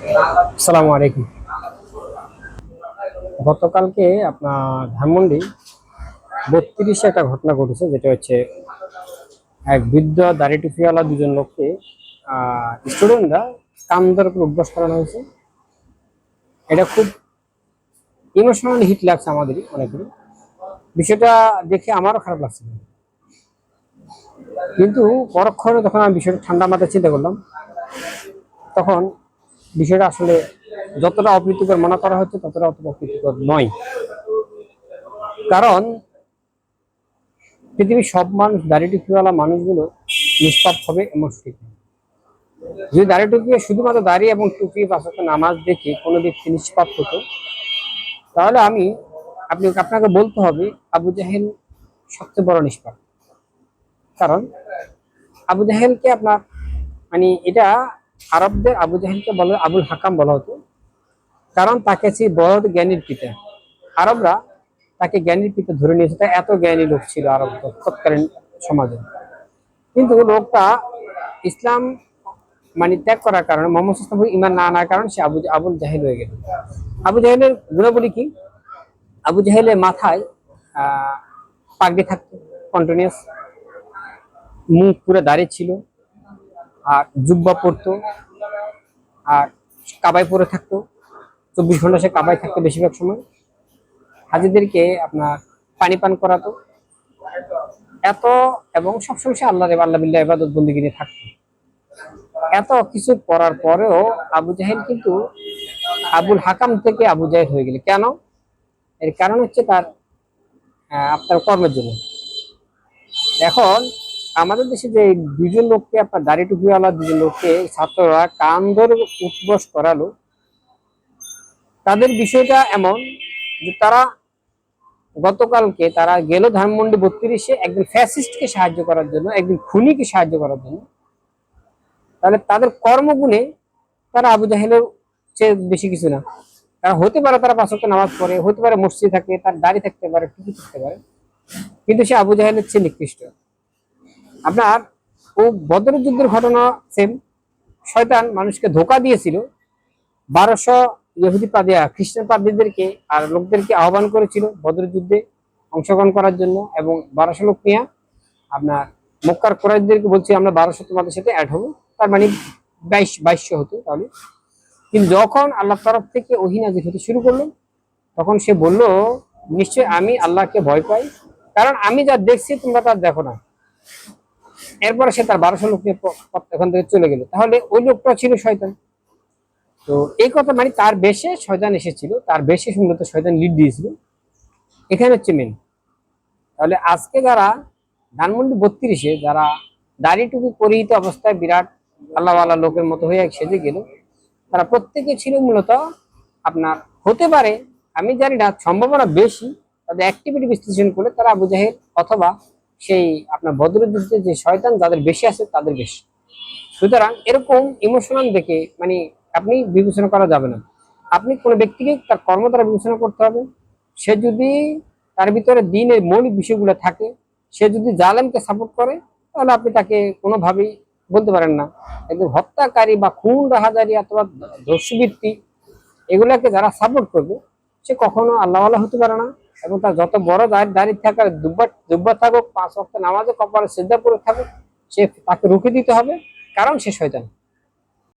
আসসালামু আলাইকুম গতকালকে আপনার ধানমন্ডি বত্রিশে একটা ঘটনা ঘটেছে, যেটা হচ্ছে এক বৃদ্ধ দাড়ি টুপিওয়ালা দুজন লোককে স্টুডেন্টরা কামদার উপর অভ্যাস করানো হয়েছে। এটা খুব ইমোশনাল হিট লাগছে আমাদেরই অনেকেরই। বিষয়টা দেখে আমারও খারাপ লাগছে। কিন্তু পরক্ষণে যখন আমি বিষয়টা ঠান্ডা মাথায় চিন্তা করলাম, তখন বিষয়টা আসলে যতটা অপ্রীতিকর মনে করা হচ্ছে, ততটা অতটা অপ্রীতিকর নয়। কারণ পৃথিবীর সব মানুষ, দাড়ি টুপিওয়ালা মানুষগুলো নিষ্পাপ হবে এমন ঠিক যদি দাড়ি টুপি শুধুমাত্র দাড়ি এবং টুপি, পাশাপাশি নামাজ দেখে কোনো ব্যক্তি নিষ্পাপ হতো, তাহলে আমি, আপনি, আপনাকে বলতে হবে, আবু জাহেল সবচেয়ে বড় নিষ্পাপ। কারণ আবু জাহেলকে আপনার মানে এটা আরবদের আবু জাহেলকে বলে আবুল হাকাম বলা হতো। কারণ তাকে সেই বড় জ্ঞানীর পিতা, আরবরা তাকে জ্ঞানীর পিতা ধরে নিয়েছে। তাই এত জ্ঞানী লোক ছিল আরব তৎকালীন সমাজে। কিন্তু লোকটা ইসলাম মানে ত্যাগ করার কারণে, মোহাম্মদ ইসলাম ইমান না আনার কারণে সে আবু আবুল জাহেল হয়ে গেল। আবু জাহেলের গুণাবলী কি? আবু জাহেলের মাথায় পাগড়ি থাকতো কন্টিনিউস মুখ পুরো দাঁড়িয়ে ছিল। আর জুব্বা পরতো, আর কাবাই পরে থাকতো। চব্বিশ ঘণ্টা সে কাবাই থাকতো বেশিরভাগ সময়। হাজিদেরকে আপনার পানি পান করাতো। এত এবং সবসময় সে আল্লাহ আল্লাহ বিল্লাহ ইবাদত বন্দি নিয়ে থাকতো। এত কিছু করার পরেও আবু জাহেল কিন্তু আবুল হাকাম থেকে আবু জাহেল হয়ে গেল। কেন? এর কারণ হচ্ছে তার আপনার কর্মের জন্য। এখন আমাদের দেশে যে দুজন লোককে আপনার দাড়ি টুপিওয়ালা দুজন লোককে ছাত্ররা কান ধরে উঠবস করালো, তাদের বিষয়টা এমন যে তারা গতকালকে তারা গেল ধানমন্ডি বত্রিশে একদিন ফ্যাসিস্টকে সাহায্য করার জন্য একদিন খুনিকে সাহায্য করার জন্য। তাহলে তাদের কর্মগুণে তারা আবু জাহেলের চেয়ে বেশি কিছু না। তারা হতে পারে তারা পাঁচক নামাজ পড়ে, হতে পারে মসজিদ থাকে, তার দাড়ি থাকতে পারে, টুপি থাকতে পারে, কিন্তু সে আবু জাহেলের চেয়ে নিকৃষ্ট। আপনার ও বদর যুদ্ধের ঘটনা, সেম। শয়তান মানুষকে ধোকা দিয়েছিল। বারোশো ইহুদি পাদিয়া, খ্রিস্টান পাদ্রীদেরকে আর লোকদেরকে আহ্বান করেছিল বদর যুদ্ধে অংশগ্রহণ করার জন্য। এবং বারোশো লোক নিয়ে আপনার মক্কার কোরআদেরকে বলছি, আমরা বারোশো তোমাদের সাথে অ্যাড হব। তার মানে বাইশ, বাইশশো হতো তাহলে। কিন্তু যখন আল্লাহ তরফ থেকে ওহিনাজির হতে শুরু করল, তখন সে বলল, নিশ্চয় আমি আল্লাহকে ভয় পাই। কারণ আমি যা দেখছি তোমরা তার দেখো না। এরপরে সে তার বারোশো লোক নিয়ে এখান থেকে চলে গেল। তাহলে ওই লোকটা ছিল শয়তান। তো এই কথা মানে তার বেশে শয়তান এসেছিল, তার বেশে মূলত শয়তান লিড দিয়েছিল। এখানে হচ্ছে মেন তাহলে আজকে যারা ধানমন্ডি বত্রিশে, যারা দাড়ি টুপি পরিহিত অবস্থায় বিরাট আল্লাহওয়ালা লোকের মতো হয়ে সেজে গেল, তারা প্রত্যেকে ছিল মূলত আপনার হতে পারে, আমি জানি না, সম্ভাবনা বেশি, তাদের অ্যাক্টিভিটি বিশ্লেষণ করলে তারা আবু অথবা সেই আপনার বদরযুদ্ধে যে শয়তান যাদের বেশি আছে, তাদের বেশি। সুতরাং এরকম ইমোশনাল দেখে মানে আপনি বিবেচনা করা যাবে না। আপনি কোনো ব্যক্তিকে তার কর্ম দ্বারা বিবেচনা করতে হবে। সে যদি তার ভিতরে দিনের মৌলিক বিষয়গুলো থাকে, সে যদি জালেমকে সাপোর্ট করে, তাহলে আপনি তাকে কোনোভাবেই বলতে পারেন না। একজন হত্যাকারী বা খুন, রাহাজারি অথবা দস্যুবৃত্তি এগুলাকে যারা সাপোর্ট করবে, সে কখনো আল্লাহওয়ালা হতে পারে না। এবং তার যত বড় দাঁড়িয়ে থাকার দুব্বার দুব্বার থাকুক, পাঁচ অক্টে নামাজে কপালে সিদ্ধা করে থাকুক, সে তাকে রুখে দিতে হবে, কারণ সে শয়তান